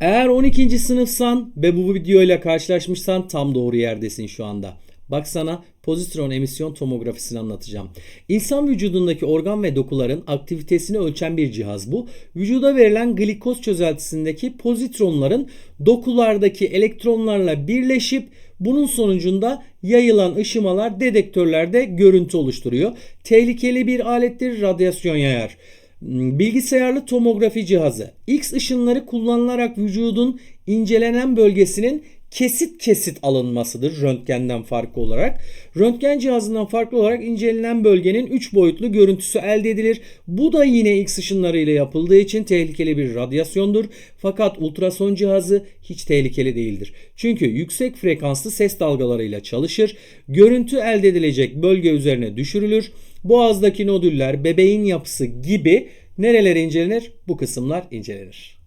Eğer 12. sınıfsan ve bu videoyla karşılaşmışsan tam doğru yerdesin şu anda. Bak sana pozitron emisyon tomografisini anlatacağım. İnsan vücudundaki organ ve dokuların aktivitesini ölçen bir cihaz bu. Vücuda verilen glikoz çözeltisindeki pozitronların dokulardaki elektronlarla birleşip bunun sonucunda yayılan ışımalar dedektörlerde görüntü oluşturuyor. Tehlikeli bir alettir, radyasyon yayar. Bilgisayarlı tomografi cihazı. X ışınları kullanılarak vücudun incelenen bölgesinin kesit kesit alınmasıdır röntgenden farklı olarak. Röntgen cihazından farklı olarak incelenen bölgenin 3 boyutlu görüntüsü elde edilir. Bu da yine X ışınları ile yapıldığı için tehlikeli bir radyasyondur. Fakat ultrason cihazı hiç tehlikeli değildir. Çünkü yüksek frekanslı ses dalgalarıyla çalışır. Görüntü elde edilecek bölge üzerine düşürülür. Boğazdaki nodüller, bebeğin yapısı gibi nereler incelenir? Bu kısımlar incelenir.